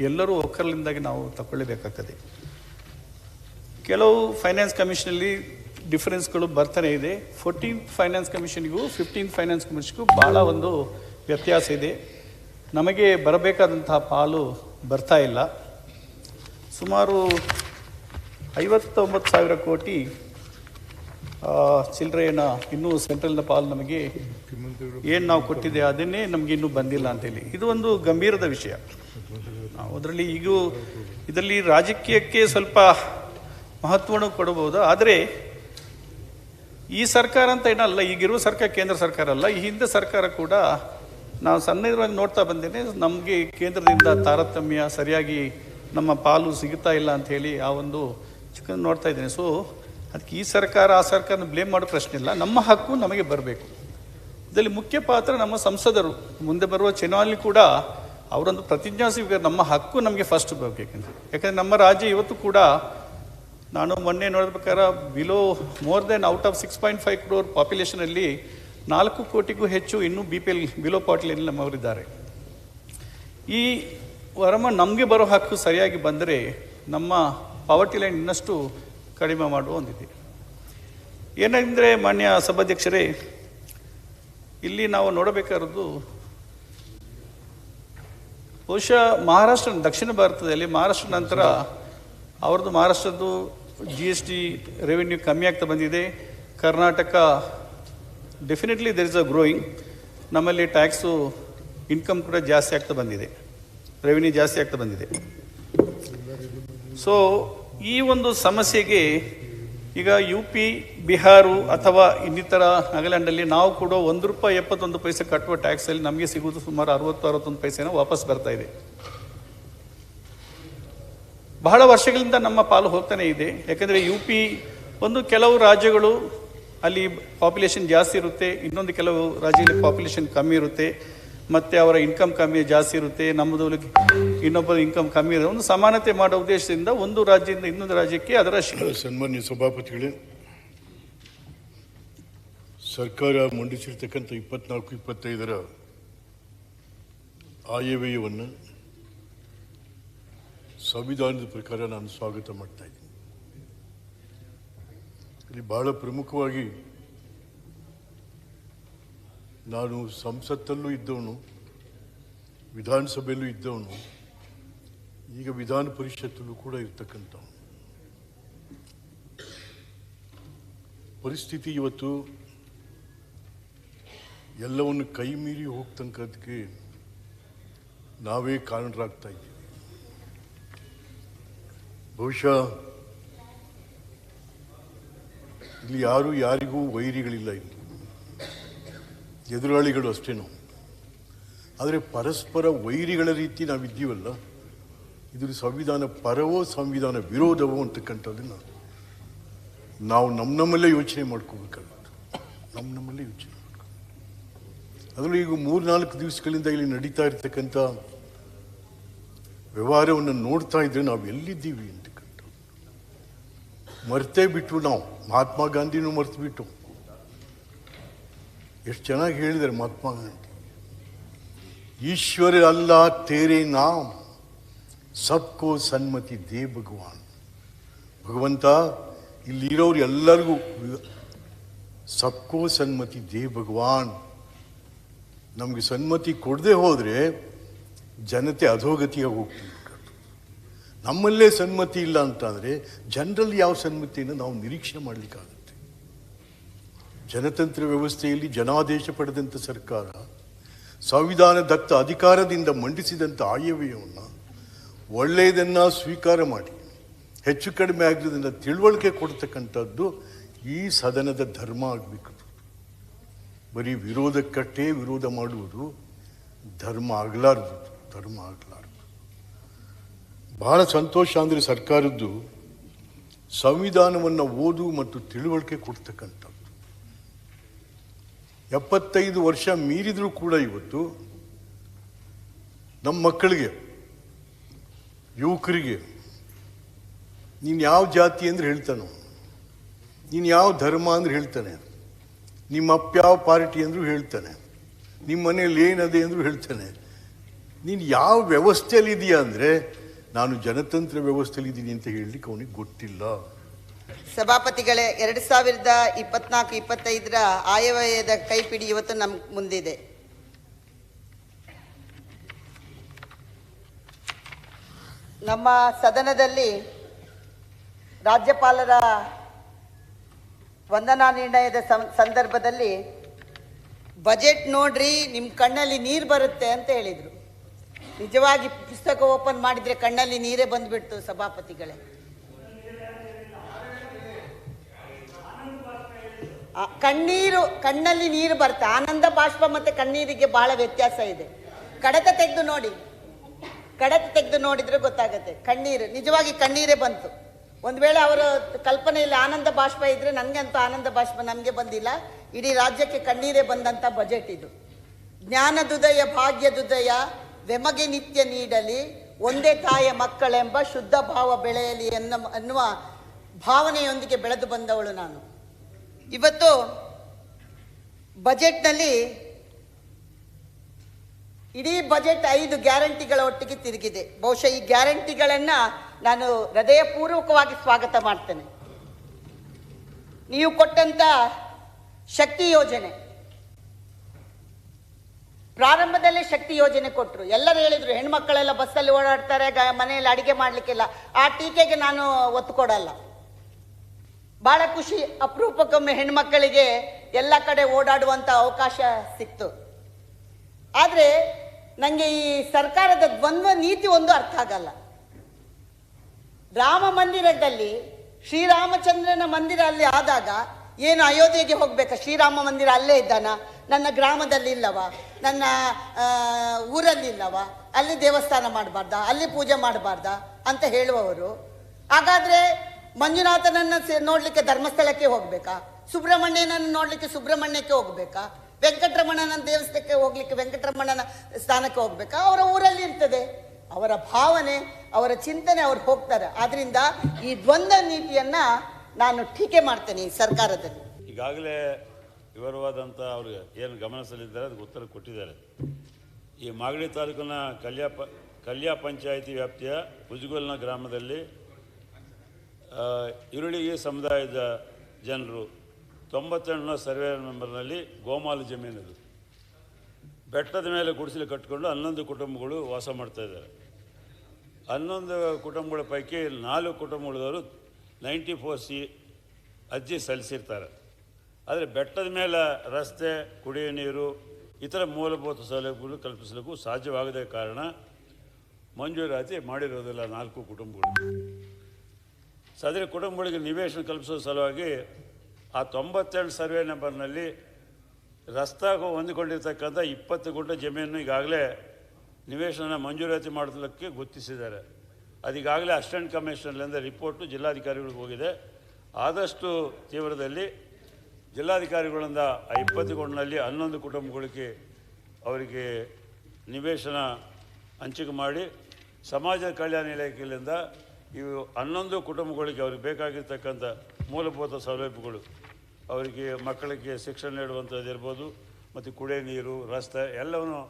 ಎಲ್ಲರೂ ಒಕ್ಕಲಿಂದಾಗಿ ನಾವು ತಗೊಳ್ಳಬೇಕಾಗ್ತದೆ ಕೆಲವು ಫೈನಾನ್ಸ್ ಕಮಿಷನಲ್ಲಿ ಡಿಫರೆನ್ಸ್ಗಳು ಬರ್ತಾನೆ ಇದೆ. ಫೋರ್ಟೀನ್ ಫೈನಾನ್ಸ್ ಕಮಿಷನ್ಗೂ ಫಿಫ್ಟೀನ್ ಫೈನಾನ್ಸ್ ಕಮಿಷನ್ಗೂ ಭಾಳ ಒಂದು ವ್ಯತ್ಯಾಸ ಇದೆ. ನಮಗೆ ಬರಬೇಕಾದಂತಹ ಪಾಲು ಬರ್ತಾ ಇಲ್ಲ. ಸುಮಾರು ಐವತ್ತೊಂಬತ್ತು ಸಾವಿರ ಕೋಟಿ ಚಿಲ್ಲರೆಯನ್ನ ಇನ್ನೂ ಸೆಂಟ್ರಲ್ನ ಪಾಲು ನಮಗೆ ಏನು ನಾವು ಕೊಟ್ಟಿದೆ ಅದನ್ನೇ ನಮಗೆ ಇನ್ನೂ ಬಂದಿಲ್ಲ ಅಂತೇಳಿ. ಇದು ಒಂದು ಗಂಭೀರದ ವಿಷಯ. ಅದರಲ್ಲಿ ಈಗ ಇದರಲ್ಲಿ ರಾಜಕೀಯಕ್ಕೆ ಸ್ವಲ್ಪ ಮಹತ್ವವನ್ನು ಕೊಡಬಹುದು. ಆದರೆ ಈ ಸರ್ಕಾರ ಅಂತ ಏನಲ್ಲ, ಈಗಿರುವ ಸರ್ಕಾರ ಕೇಂದ್ರ ಸರ್ಕಾರ ಅಲ್ಲ, ಈ ಹಿಂದೆ ಸರ್ಕಾರ ಕೂಡ ನಾವು ಸಣ್ಣದಾಗಿ ನೋಡ್ತಾ ಬಂದೇನೆ, ನಮಗೆ ಕೇಂದ್ರದಿಂದ ತಾರತಮ್ಯ ಸರಿಯಾಗಿ ನಮ್ಮ ಪಾಲು ಸಿಗುತ್ತಾ ಇಲ್ಲ ಅಂತ ಹೇಳಿ ಆ ಒಂದು ಚಿಕ್ಕ ನೋಡ್ತಾ ಇದ್ದೇನೆ. ಸೊ ಅದಕ್ಕೆ ಈ ಸರ್ಕಾರ, ಆ ಸರ್ಕಾರನ ಬ್ಲೇಮ್ ಮಾಡೋ ಪ್ರಶ್ನೆ ಇಲ್ಲ. ನಮ್ಮ ಹಕ್ಕು ನಮಗೆ ಬರಬೇಕು. ಇದರಲ್ಲಿ ಮುಖ್ಯ ಪಾತ್ರ ನಮ್ಮ ಸಂಸದರು. ಮುಂದೆ ಬರುವ ಚುನಾವಣೆ ಕೂಡ ಅವರೊಂದು ಪ್ರತಿಜ್ಞಾ ಸ್ವೀಕಾರ, ನಮ್ಮ ಹಕ್ಕು ನಮಗೆ ಫಸ್ಟ್ ಬರಬೇಕಂತ. ಯಾಕಂದರೆ ನಮ್ಮ ರಾಜ್ಯ ಇವತ್ತು ಕೂಡ ನಾನು ಮೊನ್ನೆ ಪ್ರಕಾರ below more than out of six point five crore ಪಾಪ್ಯುಲೇಷನಲ್ಲಿ ನಾಲ್ಕು ಕೋಟಿಗೂ ಹೆಚ್ಚು ಇನ್ನೂ ಬಿ ಪಿ ಎಲ್ ಬಿಲೋ ಪಾಟ್ಲಿಯಲ್ಲಿ ನಮ್ಮವರಿದ್ದಾರೆ. ಈ ವರಮ ನಮಗೆ ಬರೋ ಹಕ್ಕು ಸರಿಯಾಗಿ ಬಂದರೆ ನಮ್ಮ ಪಾವರ್ಟಿ ಲೈನ್ ಇನ್ನಷ್ಟು ಕಡಿಮೆ ಮಾಡುವ ಒಂದಿದೆ ಏನೆಂದರೆ ಮಾನ್ಯ ಸಭಾಧ್ಯಕ್ಷರೇ, ಇಲ್ಲಿ ನಾವು ನೋಡಬೇಕಾದದ್ದು ಬಹುಶಃ ಮಹಾರಾಷ್ಟ್ರ, ದಕ್ಷಿಣ ಭಾರತದಲ್ಲಿ ಮಹಾರಾಷ್ಟ್ರ ನಂತರ ಅವ್ರದ್ದು ಮಹಾರಾಷ್ಟ್ರದ್ದು ಜಿ ಎಸ್ ಟಿ ರೆವಿನ್ಯೂ ಕಮ್ಮಿ ಆಗ್ತಾ ಬಂದಿದೆ. Karnataka definitely there is a growing ನಮ್ಮಲ್ಲಿ ಟ್ಯಾಕ್ಸು ಇನ್ಕಮ್ ಕೂಡ ಜಾಸ್ತಿ ಆಗ್ತಾ ಬಂದಿದೆ. ರೆವಿನ್ಯೂ ಜಾಸ್ತಿ ಆಗ್ತಾ ಬಂದಿದೆ. ಸೊ ಈ ಒಂದು ಸಮಸ್ಯೆಗೆ ಈಗ ಯು ಪಿ, ಬಿಹಾರು ಅಥವಾ ಇನ್ನಿತರ ನಾಗಾಲ್ಯಾಂಡಲ್ಲಿ ನಾವು ಕೂಡ ಒಂದು ರೂಪಾಯಿ ಎಪ್ಪತ್ತೊಂದು ಪೈಸೆ ಕಟ್ಟುವ ಟ್ಯಾಕ್ಸಲ್ಲಿ ನಮಗೆ ಸಿಗುವುದು ಸುಮಾರು ಅರವತ್ತು, ಅರವತ್ತೊಂದು ಪೈಸೆನ ವಾಪಸ್ ಬರ್ತಾ ಇದೆ. ಬಹಳ ವರ್ಷಗಳಿಂದ ನಮ್ಮ ಪಾಲು ಹೋಗ್ತಾನೆ ಇದೆ. ಯಾಕೆಂದರೆ ಯು ಪಿ ಒಂದು ಕೆಲವು ರಾಜ್ಯಗಳು ಅಲ್ಲಿ ಪಾಪ್ಯುಲೇಷನ್ ಜಾಸ್ತಿ ಇರುತ್ತೆ, ಇನ್ನೊಂದು ಕೆಲವು ರಾಜ್ಯದಲ್ಲಿ ಪಾಪ್ಯುಲೇಷನ್ ಕಮ್ಮಿ ಇರುತ್ತೆ, ಮತ್ತು ಅವರ ಇನ್ಕಮ್ ಕಮ್ಮಿ ಜಾಸ್ತಿ ಇರುತ್ತೆ, ನಮ್ಮದು ಇನ್ನೊಬ್ಬರ ಇನ್ಕಮ್ ಕಮ್ಮಿ ಇದೆ ಒಂದು ಸಮಾನತೆ ಮಾಡೋ ಉದ್ದೇಶದಿಂದ ಒಂದು ರಾಜ್ಯದಿಂದ ಇನ್ನೊಂದು ರಾಜ್ಯಕ್ಕೆ ಅದರ ಸನ್ಮಾನ್ಯ ಸಭಾಪತಿಗಳೇ. ಸರ್ಕಾರ ಮಂಡಿಸಿರ್ತಕ್ಕಂಥ ಇಪ್ಪತ್ನಾಲ್ಕು, ಇಪ್ಪತ್ತೈದರ ಆಯವ್ಯಯವನ್ನು ಸಂವಿಧಾನದ ಪ್ರಕಾರ ನಾನು ಸ್ವಾಗತ ಮಾಡ್ತಾ ಇದ್ದೀನಿ. ಇಲ್ಲಿ ಬಹಳ ಪ್ರಮುಖವಾಗಿ ನಾನು ಸಂಸತ್ತಲ್ಲೂ ಇದ್ದವನು, ವಿಧಾನಸಭೆಯಲ್ಲೂ ಇದ್ದವನು ಈಗ ವಿಧಾನ ಪರಿಷತ್ತಲ್ಲೂ ಕೂಡ ಇರ್ತಕ್ಕಂಥವನು. ಪರಿಸ್ಥಿತಿ ಇವತ್ತು ಎಲ್ಲವನ್ನು ಕೈ ಮೀರಿ ಹೋಗ್ತಂಕದಕ್ಕೆ ನಾವೇ ಕಾರಣರಾಗ್ತಾ ಇದ್ದೀವಿ. ಬಹುಶಃ ಇಲ್ಲಿ ಯಾರು ಯಾರಿಗೂ ವೈರಿಗಳಿಲ್ಲ ಇಲ್ಲಿ. ಎದುರಾಳಿಗಳು ಅಷ್ಟೇನು. ಆದರೆ ಪರಸ್ಪರ ವೈರಿಗಳ ರೀತಿ ನಾವಿದ್ದೀವಲ್ಲ ಇದು ಸಂವಿಧಾನ ಪರವೋ ಸಂವಿಧಾನ ವಿರೋಧವೋ ಅಂತಕ್ಕಂಥದ್ದನ್ನ ನಾವು ನಮ್ಮ ನಮ್ಮಲ್ಲೇ ಯೋಚನೆ ಮಾಡ್ಕೋಬೇಕಾಗುತ್ತೆ. ನಮ್ಮ ನಮ್ಮಲ್ಲೇ ಯೋಚನೆ ಮಾಡ್ಕೊ ಅದರಲ್ಲೂ ಈಗ ಮೂರು ನಾಲ್ಕು ದಿವಸಗಳಿಂದ ಇಲ್ಲಿ ನಡೀತಾ ಇರ್ತಕ್ಕಂಥ ವ್ಯವಹಾರವನ್ನು ನೋಡ್ತಾ ಇದ್ರೆ ನಾವು ಎಲ್ಲಿದ್ದೀವಿ ಅಂತಕ್ಕಂಥ ಮರ್ತೇ ಬಿಟ್ಟು ನಾವು. ಮಹಾತ್ಮ ಗಾಂಧಿನೂ ಮರ್ತು ಬಿಟ್ಟು ಎಷ್ಟು ಚೆನ್ನಾಗಿ ಹೇಳಿದ್ದಾರೆ ಮಹಾತ್ಮ ಗಾಂಧಿ. ಈಶ್ವರ ಅಲ್ಲ ತೇರೆ ನಾಮ್. ಸಬ್ಕೋ ಸನ್ಮತಿ ದೇ ಭಗವಾನ್. ಭಗವಂತ, ಇಲ್ಲಿರೋರು ಎಲ್ಲರಿಗೂ ಸಬ್ಕೋ ಸನ್ಮತಿ ದೇ ಭಗವಾನ್. ನಮಗೆ ಸನ್ಮತಿ ಕೊಡದೆ ಹೋದರೆ ಜನತೆ ಅಧೋಗತಿಯಾಗಿ ಹೋಗ್ತೀವಿ ನಮ್ಮಲ್ಲೇ ಸನ್ಮತಿ ಇಲ್ಲ ಅಂತಂದರೆ ಜನರಲ್ಲಿ ಯಾವ ಸನ್ಮತಿಯನ್ನು ನಾವು ನಿರೀಕ್ಷೆ ಮಾಡಲಿಕ್ಕಾಗುತ್ತೆ? ಜನತಂತ್ರ ವ್ಯವಸ್ಥೆಯಲ್ಲಿ ಜನಾದೇಶ ಪಡೆದಂಥ ಸರ್ಕಾರ, ಸಂವಿಧಾನ ದತ್ತ ಅಧಿಕಾರದಿಂದ ಮಂಡಿಸಿದಂಥ ಆಯವ್ಯಯವನ್ನು ಒಳ್ಳೆಯದನ್ನು ಸ್ವೀಕಾರ ಮಾಡಿ. ಹೆಚ್ಚು ಕಡಿಮೆ ಆಗಿರೋದನ್ನು ತಿಳುವಳಿಕೆ ಕೊಡ್ತಕ್ಕಂಥದ್ದು ಈ ಸದನದ ಧರ್ಮ ಆಗಬೇಕು. ಬರೀ ವಿರೋಧಕ್ಕಟ್ಟೇ ವಿರೋಧ ಮಾಡುವುದು ಧರ್ಮ ಆಗಲಾರ್ದು ಧರ್ಮ ಆಗಲಾರ್ದು. ಬಹಳ ಸಂತೋಷ ಅಂದರೆ ಸರ್ಕಾರದ್ದು ಸಂವಿಧಾನವನ್ನು ಓದು ಮತ್ತು ತಿಳುವಳಿಕೆ ಕೊಡ್ತಕ್ಕಂಥದ್ದು. ಎಪ್ಪತ್ತೈದು ವರ್ಷ ಮೀರಿದರೂ ಕೂಡ ಇವತ್ತು ನಮ್ಮ ಮಕ್ಕಳಿಗೆ ಯುವಕರಿಗೆ ನೀನು ಯಾವ ಜಾತಿ ಅಂದ್ರೆ ಹೇಳ್ತಾನೋ ನೀನು ಯಾವ ಧರ್ಮ ಅಂದ್ರೆ ಹೇಳ್ತಾನೆ ನಿಮ್ಮ ಅಪ್ಪ ಯಾವ ಪಾರ್ಟಿ ಅಂದರೂ ಹೇಳ್ತಾನೆ ನಿಮ್ಮ ಮನೇಲಿ ಏನದೆ ಅಂದರೂ ಹೇಳ್ತಾನೆ. ನೀನು ಯಾವ ವ್ಯವಸ್ಥೆಯಲ್ಲಿ ಇದೆಯಾ ಅಂದರೆ ನಾನು ಜನತಂತ್ರ ವ್ಯವಸ್ಥೆಯಲ್ಲಿ ಇದ್ದೀನಿ ಅಂತ ಹೇಳಲಿಕ್ಕೆ ಅವನಿಗೆ ಗೊತ್ತಿಲ್ಲ. ಸಭಾಪತಿಗಳೇ ಎರಡು ಸಾವಿರದ ಇಪ್ಪತ್ನಾಲ್ಕು ಇಪ್ಪತ್ತೈದರ ಆಯವ್ಯಯದ ಕೈಪಿಡಿ ಇವತ್ತು ನಮ್ಮ ಮುಂದಿದೆ. ನಮ್ಮ ಸದನದಲ್ಲಿ ರಾಜ್ಯಪಾಲರ ವಂದನಾ ನಿರ್ಣಯದ ಸಂದರ್ಭದಲ್ಲಿ ಬಜೆಟ್ ನೋಡ್ರಿ ನಿಮ್ಮ ಕಣ್ಣಲ್ಲಿ ನೀರು ಬರುತ್ತೆ ಅಂತ ಹೇಳಿದರು. ನಿಜವಾಗಿ ಪುಸ್ತಕ ಓಪನ್ ಮಾಡಿದರೆ ಕಣ್ಣಲ್ಲಿ ನೀರೇ ಬಂದ್ಬಿಡ್ತು ಸಭಾಪತಿಗಳೇ. ಕಣ್ಣೀರು, ಕಣ್ಣಲ್ಲಿ ನೀರು ಬರುತ್ತೆ ಆನಂದ ಬಾಷ್ಪ ಮತ್ತು ಕಣ್ಣೀರಿಗೆ ಭಾಳ ವ್ಯತ್ಯಾಸ ಇದೆ. ಕಡತ ತೆಗೆದು ನೋಡಿ. ಕಡತ ತೆಗೆದು ನೋಡಿದ್ರೆ ಗೊತ್ತಾಗುತ್ತೆ. ಕಣ್ಣೀರು, ನಿಜವಾಗಿ ಕಣ್ಣೀರೇ ಬಂತು. ಒಂದು ವೇಳೆ ಅವರ ಕಲ್ಪನೆಯಲ್ಲಿ ಆನಂದ ಬಾಷ್ಪ ಇದ್ರೆ ನನಗೆ ಅಂತೂ ಆನಂದ ಬಾಷ್ಪ ನಮಗೆ ಬಂದಿಲ್ಲ. ಇಡೀ ರಾಜ್ಯಕ್ಕೆ ಕಣ್ಣೀರೇ ಬಂದಂಥ ಬಜೆಟ್ ಇದು. ಜ್ಞಾನದುದಯ ಭಾಗ್ಯದುದಯ ವೆಮಗೆ ನಿತ್ಯ ನೀಡಲಿ, ಒಂದೇ ತಾಯಿಯ ಮಕ್ಕಳೆಂಬ ಶುದ್ಧ ಭಾವ ಬೆಳೆಯಲಿ ಎನ್ನ ಅನ್ನುವ ಭಾವನೆಯೊಂದಿಗೆ ಬೆಳೆದು ಬಂದವಳು ನಾನು. ಇವತ್ತು ಬಜೆಟ್ನಲ್ಲಿ ಇಡೀ ಬಜೆಟ್ ಐದು ಗ್ಯಾರಂಟಿಗಳ ಒಟ್ಟಿಗೆ ತಿರುಗಿದೆ. ಬಹುಶಃ ಈ ಗ್ಯಾರಂಟಿಗಳನ್ನ ನಾನು ಹೃದಯಪೂರ್ವಕವಾಗಿ ಸ್ವಾಗತ ಮಾಡ್ತೇನೆ. ನೀವು ಕೊಟ್ಟಂತ ಶಕ್ತಿ ಯೋಜನೆ, ಪ್ರಾರಂಭದಲ್ಲೇ ಶಕ್ತಿ ಯೋಜನೆ ಕೊಟ್ಟರು ಎಲ್ಲರೂ ಹೇಳಿದ್ರು ಹೆಣ್ಮಕ್ಕಳೆಲ್ಲ ಬಸ್ಸಲ್ಲಿ ಓಡಾಡ್ತಾರೆ ಮನೆಯಲ್ಲಿ ಅಡಿಗೆ ಮಾಡಲಿಕ್ಕಿಲ್ಲ. ಆ ಟೀಕೆಗೆ ನಾನು ಒತ್ತು ಕೊಡಲ್ಲ. ಬಹಳ ಖುಷಿ, ಅಪರೂಪಕ್ಕೊಮ್ಮೆ ಹೆಣ್ಮಕ್ಕಳಿಗೆ ಎಲ್ಲ ಕಡೆ ಓಡಾಡುವಂಥ ಅವಕಾಶ ಸಿಕ್ತು. ಆದರೆ ನನಗೆ ಈ ಸರ್ಕಾರದ ದ್ವಂದ್ವ ನೀತಿ ಒಂದು ಅರ್ಥ ಆಗಲ್ಲ. ರಾಮ ಮಂದಿರದಲ್ಲಿ ಶ್ರೀರಾಮಚಂದ್ರನ ಮಂದಿರ ಅಲ್ಲಿ ಆದಾಗ ಏನು ಅಯೋಧ್ಯೆಗೆ ಹೋಗ್ಬೇಕಾ? ಶ್ರೀರಾಮ ಮಂದಿರ ಅಲ್ಲೇ ಇದ್ದಾನ? ನನ್ನ ಗ್ರಾಮದಲ್ಲಿ ಇಲ್ಲವ? ನನ್ನ ಊರಲ್ಲಿ ಇಲ್ಲವ? ಅಲ್ಲಿ ದೇವಸ್ಥಾನ ಮಾಡಬಾರ್ದಾ? ಅಲ್ಲಿ ಪೂಜೆ ಮಾಡಬಾರ್ದಾ? ಅಂತ ಹೇಳುವವರು. ಹಾಗಾದ್ರೆ ಮಂಜುನಾಥನನ್ನ ನೋಡಲಿಕ್ಕೆ ಧರ್ಮಸ್ಥಳಕ್ಕೆ ಹೋಗ್ಬೇಕಾ? ಸುಬ್ರಹ್ಮಣ್ಯನನ್ನು ನೋಡ್ಲಿಕ್ಕೆ ಸುಬ್ರಹ್ಮಣ್ಯಕ್ಕೆ ಹೋಗ್ಬೇಕಾ? ವೆಂಕಟರಮಣನ ದೇವಸ್ಥಾನಕ್ಕೆ ಹೋಗ್ಲಿಕ್ಕೆ ವೆಂಕಟರಮಣನ ಸ್ಥಾನಕ್ಕೆ ಹೋಗ್ಬೇಕಾ? ಅವರ ಊರಲ್ಲಿ ಇರ್ತದೆ. ಅವರ ಭಾವನೆ, ಅವರ ಚಿಂತನೆ ಅವ್ರು ಹೋಗ್ತಾರೆ. ಆದ್ರಿಂದ ಈ ದ್ವಂದ್ವ ನೀತಿಯನ್ನ ನಾನು ಟೀಕೆ ಮಾಡ್ತೇನೆ ಈ ಸರ್ಕಾರದಲ್ಲಿ. ಈಗಾಗಲೇ ವಿವರವಾದಂಥ ಅವರು ಏನು ಗಮನ ಸಲ್ಲಿದ್ದಾರೆ ಅದಕ್ಕೆ ಉತ್ತರ ಕೊಟ್ಟಿದ್ದಾರೆ. ಈ ಮಾಗಡಿ ತಾಲೂಕಿನ ಕಲ್ಯಾ ಪ, ಕಲ್ಯಾ ಪಂಚಾಯಿತಿ ವ್ಯಾಪ್ತಿಯ ಉಜ್ಗುಲ್ನ ಗ್ರಾಮದಲ್ಲಿ ಈರುಳ್ಳಿಗಿ ಸಮುದಾಯದ ಜನರು ತೊಂಬತ್ತೆರಡನ ಸರ್ವೆ ನಂಬರ್ನಲ್ಲಿ ಗೋಮಾಲು ಜಮೀನಿದು. ಬೆಟ್ಟದ ಮೇಲೆ ಗುಡಿಸಲು ಕಟ್ಟಿಕೊಂಡು ಹನ್ನೊಂದು ಕುಟುಂಬಗಳು ವಾಸ ಮಾಡ್ತಾ ಇದ್ದಾರೆ. ಹನ್ನೊಂದು ಕುಟುಂಬಗಳ ಪೈಕಿ ನಾಲ್ಕು ಕುಟುಂಬಗಳವರು ನೈಂಟಿ ಫೋರ್ ಸಿ ಅರ್ಜಿ ಸಲ್ಲಿಸಿರ್ತಾರೆ. ಆದರೆ ಬೆಟ್ಟದ ಮೇಲೆ ರಸ್ತೆ ಕುಡಿಯುವ ನೀರು, ಇತರ ಮೂಲಭೂತ ಸೌಲಭ್ಯಗಳು ಕಲ್ಪಿಸಲಿಕ್ಕೂ ಸಾಧ್ಯವಾಗದ ಕಾರಣ ಮಂಜೂರಾತಿ ಮಾಡಿರೋದಿಲ್ಲ ನಾಲ್ಕು ಕುಟುಂಬಗಳು. ಸದರಿ ಕುಟುಂಬಗಳಿಗೆ ನಿವೇಶನ ಕಲ್ಪಿಸೋ ಸಲುವಾಗಿ ಆ ತೊಂಬತ್ತೆರಡು ಸರ್ವೆ ನಂಬರ್ನಲ್ಲಿ ರಸ್ತಾಗೂ ಹೊಂದಿಕೊಂಡಿರ್ತಕ್ಕಂಥ ಇಪ್ಪತ್ತು ಗುಂಟೆ ಜಮೀನು ಈಗಾಗಲೇ ನಿವೇಶನ ಮಂಜೂರಾತಿ ಮಾಡೋದಕ್ಕೆ ಗುರುತಿಸಿದ್ದಾರೆ. ಅದೀಗಾಗಲೇ ಅಸಿಸ್ಟೆಂಟ್ ಕಮಿಷನರ್ಲಿಂದ ರಿಪೋರ್ಟು ಜಿಲ್ಲಾಧಿಕಾರಿಗಳಿಗೆ ಹೋಗಿದೆ. ಆದಷ್ಟು ತೀವ್ರದಲ್ಲಿ ಜಿಲ್ಲಾಧಿಕಾರಿಗಳಿಂದ ಆ ಇಪ್ಪತ್ತು ಗುಂಡಿನಲ್ಲಿ ಹನ್ನೊಂದು ಕುಟುಂಬಗಳಿಗೆ ಅವರಿಗೆ ನಿವೇಶನ ಹಂಚಿಕೆ ಮಾಡಿ ಸಮಾಜ ಕಲ್ಯಾಣ ಇಲಾಖೆಯಿಂದ ಇವು ಹನ್ನೊಂದು ಕುಟುಂಬಗಳಿಗೆ ಅವ್ರಿಗೆ ಬೇಕಾಗಿರ್ತಕ್ಕಂಥ ಮೂಲಭೂತ ಸೌಲಭ್ಯಗಳು ಅವರಿಗೆ ಮಕ್ಕಳಿಗೆ ಶಿಕ್ಷಣ ನೀಡುವಂಥದ್ದು ಇರ್ಬೋದು, ಮತ್ತು ಕುಡಿಯೋ ನೀರು, ರಸ್ತೆ, ಎಲ್ಲವನ್ನು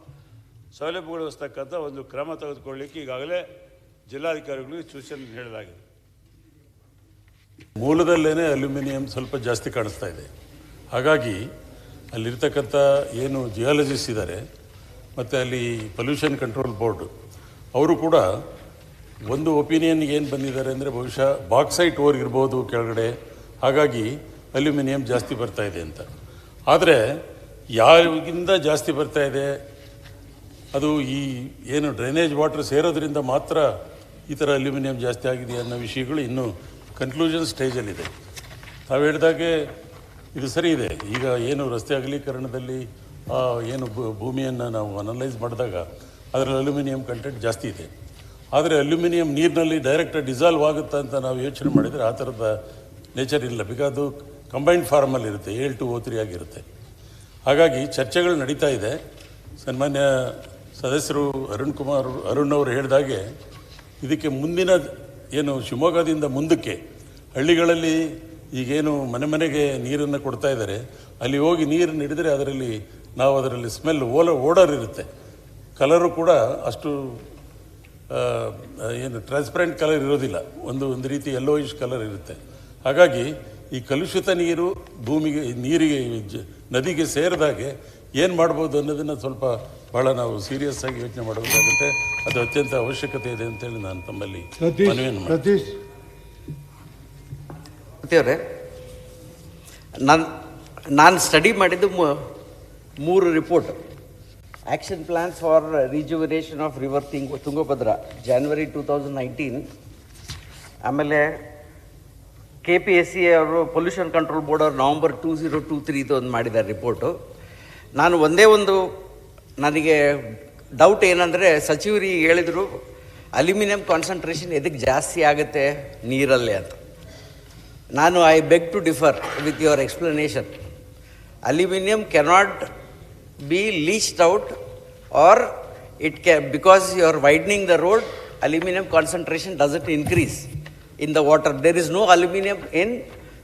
ಸೌಲಭ್ಯಗೊಳಿಸ್ತಕ್ಕಂಥ ಒಂದು ಕ್ರಮ ತೆಗೆದುಕೊಳ್ಳಿಕ್ಕೆ ಈಗಾಗಲೇ ಜಿಲ್ಲಾಧಿಕಾರಿಗಳಿಗೆ ಸೂಚನೆ ನೀಡಲಾಗಿದೆ. ಮೂಲದಲ್ಲೇ ಅಲ್ಯೂಮಿನಿಯಂ ಸ್ವಲ್ಪ ಜಾಸ್ತಿ ಕಾಣಿಸ್ತಾ ಇದೆ. ಹಾಗಾಗಿ ಅಲ್ಲಿರ್ತಕ್ಕಂಥ ಏನು ಜಿಯಾಲಜಿಸ್ಟ್ ಇದ್ದಾರೆ ಮತ್ತು ಅಲ್ಲಿ ಪೊಲ್ಯೂಷನ್ ಕಂಟ್ರೋಲ್ ಬೋರ್ಡ್, ಅವರು ಕೂಡ ಒಂದು ಒಪಿನಿಯನ್ಗೆ ಏನು ಬಂದಿದ್ದಾರೆ ಅಂದರೆ ಬಹುಶಃ ಬಾಕ್ಸೈಟ್ ಓರ್ ಇರ್ಬೋದು ಕೆಳಗಡೆ. ಹಾಗಾಗಿ ಅಲ್ಯೂಮಿನಿಯಂ ಜಾಸ್ತಿ ಬರ್ತಾ ಇದೆ ಅಂತ. ಆದರೆ ಯಾರಿಗಿಂತ ಜಾಸ್ತಿ ಬರ್ತಾ ಇದೆ? ಅದು ಈ ಏನು ಡ್ರೈನೇಜ್ ವಾಟರ್ ಸೇರೋದ್ರಿಂದ ಮಾತ್ರ ಈ ಥರ ಅಲ್ಯೂಮಿನಿಯಂ ಜಾಸ್ತಿ ಆಗಿದೆ ಅನ್ನೋ ವಿಷಯಗಳು ಇನ್ನೂ ಕನ್ಕ್ಲೂಷನ್ ಸ್ಟೇಜಲ್ಲಿದೆ ತಾವು ಹೇಳಿದಾಗೆ ಇದು ಸರಿ ಇದೆ. ಈಗ ಏನು ರಸ್ತೆ ಅಗಲೀಕರಣದಲ್ಲಿ ಏನು ಭೂಮಿಯನ್ನು ನಾವು ಅನಲೈಸ್ ಮಾಡಿದಾಗ ಅದರಲ್ಲಿ ಅಲ್ಯೂಮಿನಿಯಂ ಕಂಟೆಂಟ್ ಜಾಸ್ತಿ ಇದೆ. ಆದರೆ ಅಲ್ಯೂಮಿನಿಯಂ ನೀರಿನಲ್ಲಿ ಡೈರೆಕ್ಟಾಗಿ ಡಿಸಾಲ್ವ್ ಆಗುತ್ತಾ ಅಂತ ನಾವು ಯೋಚನೆ ಮಾಡಿದರೆ ಆ ಥರದ ನೇಚರ್ ಇಲ್ಲ. ಬಿಕಾಸ್ ಅದು ಕಂಬೈನ್ಡ್ ಫಾರ್ಮಲ್ಲಿ ಇರುತ್ತೆ, ಏಳ್ ಟು ಓ ತ್ರೀ ಆಗಿರುತ್ತೆ. ಹಾಗಾಗಿ ಚರ್ಚೆಗಳು ನಡೀತಾ ಇದೆ. ಸನ್ಮಾನ್ಯ ಸದಸ್ಯರು ಅರುಣ್ ಕುಮಾರ್ ಅರುಣ್ ಅವರು ಹೇಳಿದಾಗೆ ಇದಕ್ಕೆ ಮುಂದಿನ ಏನು ಶಿವಮೊಗ್ಗದಿಂದ ಮುಂದಕ್ಕೆ ಹಳ್ಳಿಗಳಲ್ಲಿ ಈಗೇನು ಮನೆ ಮನೆಗೆ ನೀರನ್ನು ಕೊಡ್ತಾ ಇದ್ದಾರೆ. ಅಲ್ಲಿ ಹೋಗಿ ನೀರು ಹಿಡಿದ್ರೆ ಅದರಲ್ಲಿ ನಾವು ಅದರಲ್ಲಿ ಸ್ಮೆಲ್ ಓಲ ಓಡರ್ ಇರುತ್ತೆ. ಕಲರು ಕೂಡ ಅಷ್ಟು ಏನು ಟ್ರಾನ್ಸ್ಪರೆಂಟ್ ಕಲರ್ ಇರೋದಿಲ್ಲ. ಒಂದು ಒಂದು ರೀತಿ ಯೆಲ್ಲೋಯಿಶ್ ಕಲರ್ ಇರುತ್ತೆ. ಹಾಗಾಗಿ ಈ ಕಲುಷಿತ ನೀರು ಭೂಮಿಗೆ ನೀರಿಗೆ ನದಿಗೆ ಸೇರಿದಾಗೆ ಏನು ಮಾಡ್ಬೋದು ಅನ್ನೋದನ್ನು ಸ್ವಲ್ಪ ಭಾಳ ನಾವು ಸೀರಿಯಸ್ ಆಗಿ ಯೋಚನೆ ಮಾಡಬೇಕಾಗುತ್ತೆ. ಅದು ಅತ್ಯಂತ ಅವಶ್ಯಕತೆ ಇದೆ ಅಂತೇಳಿ ನಾನು ತಮ್ಮಲ್ಲಿ ಮತ್ತೇವ್ರೆ ನಾನು ನಾನು ಸ್ಟಡಿ ಮಾಡಿದ್ದು ಮೂ- ಮೂರು report action plans for rejuvenation of river thing Tungabhadra January two thousand nineteen ಆಮೇಲೆ ಕೆ ಪಿ ಎಸ್ ಸಿ ಅವರು ಪೊಲ್ಯೂಷನ್ ಕಂಟ್ರೋಲ್ ಬೋರ್ಡ್ ಅವರು ನವಂಬರ್ ಟೂ ಝೀರೋ ಟೂ ತ್ರೀದು ಒಂದು ಮಾಡಿದ್ದಾರೆ ರಿಪೋರ್ಟು ನಾನು ಒಂದೇ ಒಂದು ನನಗೆ ಡೌಟ್ ಏನಂದರೆ ಸಚಿವರಿಗೆ ಹೇಳಿದರು ಅಲ್ಯೂಮಿನಿಯಂ ಕಾನ್ಸಂಟ್ರೇಷನ್ ಎದಕ್ಕೆ ಜಾಸ್ತಿ ಆಗುತ್ತೆ ನೀರಲ್ಲಿ ಅಂತ. ನಾನು I beg to differ with your explanation aluminium cannot be leached out or it ಕ್ಯಾ because you are widening the road aluminium concentration it increase in the water there is no aluminium in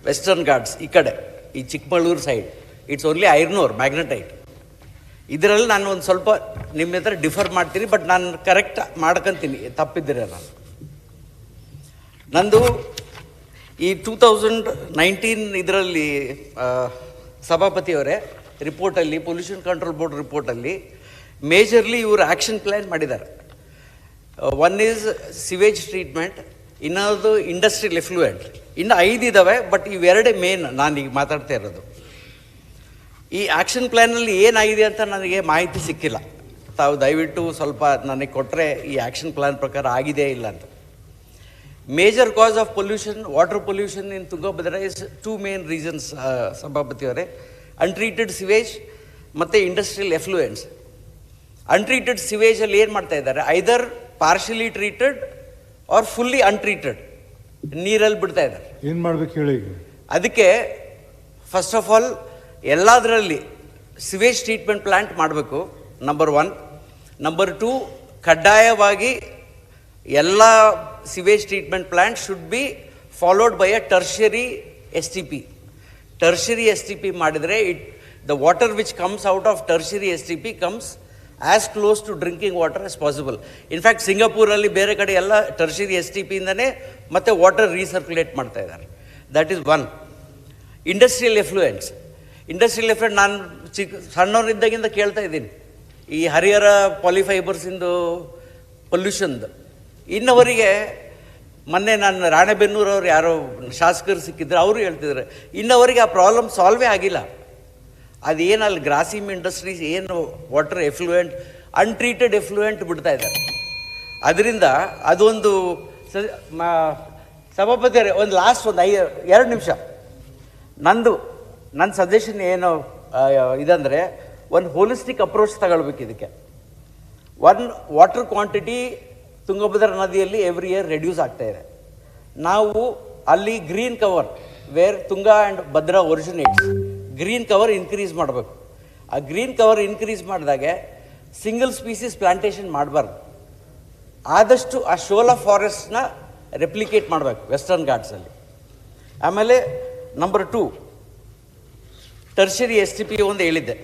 Western Ghats ಈ ಕಡೆ, ಈ Chikkamagaluru side it's only iron ore magnetite ಇದರಲ್ಲಿ ನಾನು ಒಂದು ಸ್ವಲ್ಪ ನಿಮ್ಮ ಹತ್ರ ಡಿಫರ್ ಮಾಡ್ತೀನಿ ಬಟ್ ನಾನು ಕರೆಕ್ಟ್ ಮಾಡ್ಕೊತೀನಿ. ತಪ್ಪಿದ್ದೀರ ನಾನು? ನಂದು ಈ ಟೂ ತೌಸಂಡ್ ನೈನ್ಟೀನ್ ಇದರಲ್ಲಿ ಸಭಾಪತಿಯವರೇ ರಿಪೋರ್ಟಲ್ಲಿ ಪೊಲ್ಯೂಷನ್ ಕಂಟ್ರೋಲ್ ಬೋರ್ಡ್ ರಿಪೋರ್ಟಲ್ಲಿ ಮೇಜರ್ಲಿ ಇವರು ಆ್ಯಕ್ಷನ್ ಪ್ಲ್ಯಾನ್ ಮಾಡಿದ್ದಾರೆ. ಒನ್ ಈಸ್ ಸಿವೇಜ್ ಟ್ರೀಟ್ಮೆಂಟ್ ಇನ್ನೊಂದು ಇಂಡಸ್ಟ್ರಿಯಲ್ ಎಫ್ಲೂಯೆಂಟ್ ಇನ್ನು ಐದು ಇದ್ದಾವೆ ಬಟ್ ಇವೆರಡೇ ಮೇನ್ ನಾನು ಈಗ ಮಾತಾಡ್ತಾ ಇರೋದು. ಈ ಆ್ಯಕ್ಷನ್ ಪ್ಲ್ಯಾನಲ್ಲಿ ಏನಾಗಿದೆ ಅಂತ ನನಗೆ ಮಾಹಿತಿ ಸಿಕ್ಕಿಲ್ಲ. ತಾವು ದಯವಿಟ್ಟು ಸ್ವಲ್ಪ ನನಗೆ ಕೊಟ್ಟರೆ ಈ ಆ್ಯಕ್ಷನ್ ಪ್ಲ್ಯಾನ್ ಪ್ರಕಾರ ಆಗಿದೆ ಇಲ್ಲ ಅಂತ. Major cause of pollution water pollution in Tungabhadra is two main reasons ಸಭಾಪತಿಯವರೇ untreated sewage ಮತ್ತು ಇಂಡಸ್ಟ್ರಿಯಲ್ ಎಫ್ಲೂಯೆನ್ಸ್ ಅನ್ಟ್ರೀಟೆಡ್ ಸಿವೇಜಲ್ಲಿ ಏನು ಮಾಡ್ತಾ ಇದ್ದಾರೆ? Either partially treated or fully untreated ನೀರಲ್ಲಿ ಬಿಡ್ತಾ ಇದ್ದಾರೆ. ಏನು ಮಾಡ್ಬೇಕು ಹೇಳಿ ಅದಕ್ಕೆ ಫಸ್ಟ್ ಆಫ್ ಆಲ್ ಎಲ್ಲದರಲ್ಲಿ ಸಿವೇಜ್ ಟ್ರೀಟ್ಮೆಂಟ್ ಪ್ಲ್ಯಾಂಟ್ ಮಾಡಬೇಕು ನಂಬರ್ ಒನ್ ನಂಬರ್ ಟೂ ಕಡ್ಡಾಯವಾಗಿ ಎಲ್ಲ sewage treatment plant should be followed by a tertiary S T P tertiary S T P ಮಾಡಿದರೆ it the water which comes out of tertiary S T P comes as close to drinking water as possible in fact ಸಿಂಗಾಪುರಲ್ಲಿ ಬೇರೆ ಕಡೆ ಎಲ್ಲ tertiary S T ಪಿಯಿಂದನೇ ಮತ್ತೆ water recirculate ಮಾಡ್ತಾ ಇದ್ದಾರೆ. That is one industrial effluents industrial effluent ನಾನು ಚಿಕ್ಕ ಸಣ್ಣವರಿದ್ದಾಗಿಂದ ಕೇಳ್ತಾ ಇದ್ದೀನಿ. ಈ ಹರಿಹರ ಪಾಲಿಫೈಬರ್ಸಿಂದು ಪೊಲ್ಯೂಷನ್ದು ಇನ್ನವರಿಗೆ ಮೊನ್ನೆ ನಾನು ರಾಣೆಬೆನ್ನೂರವ್ರು ಯಾರೋ ಶಾಸಕರು ಸಿಕ್ಕಿದ್ರು, ಅವರು ಹೇಳ್ತಿದ್ದಾರೆ, ಇನ್ನವರಿಗೆ ಆ ಪ್ರಾಬ್ಲಮ್ ಸಾಲ್ವೇ ಆಗಿಲ್ಲ. ಅದೇನು ಅಲ್ಲಿ ಗ್ರಾಸಿಮ್ ಇಂಡಸ್ಟ್ರೀಸ್ ಏನು ವಾಟರ್ ಎಫ್ಲುಯೆಂಟ್ ಅನ್ಟ್ರೀಟೆಡ್ ಎಫ್ಲುಯೆಂಟ್ ಬಿಡ್ತಾ ಇದ್ದಾರೆ. ಅದರಿಂದ ಅದೊಂದು ಸಭಾಪತಿ ಒಂದು ಲಾಸ್ಟ್ ಒಂದು ಐ, ಎರಡು ನಿಮಿಷ. ನಂದು ನನ್ನ ಸಜೆಷನ್ ಏನು ಇದಂದರೆ ಒಂದು ಹೋಲಿಸ್ಟಿಕ್ ಅಪ್ರೋಚ್ ತಗೊಳ್ಬೇಕು ಇದಕ್ಕೆ. ಒನ್ ವಾಟರ್ ಕ್ವಾಂಟಿಟಿ ತುಂಗಭದ್ರಾ ನದಿಯಲ್ಲಿ ಎವ್ರಿ ಇಯರ್ ರೆಡ್ಯೂಸ್ ಆಗ್ತಾ ಇದೆ. ನಾವು ಅಲ್ಲಿ green cover where Tunga and Bhadra originates green cover increase ಮಾಡಬೇಕು. ಆ ಗ್ರೀನ್ ಕವರ್ ಇನ್ಕ್ರೀಸ್ ಮಾಡಿದಾಗೆ ಸಿಂಗಲ್ ಸ್ಪೀಸೀಸ್ ಪ್ಲಾಂಟೇಷನ್ ಮಾಡಬಾರ್ದು. ಆದಷ್ಟು ಆ ಶೋಲಾ ಫಾರೆಸ್ಟ್ನ ರೆಪ್ಲಿಕೇಟ್ ಮಾಡಬೇಕು ವೆಸ್ಟರ್ನ್ ಘಾಟ್ಸಲ್ಲಿ. ಆಮೇಲೆ number two, tertiary S T P ಒಂದು ಹೇಳಿದ್ದೆ.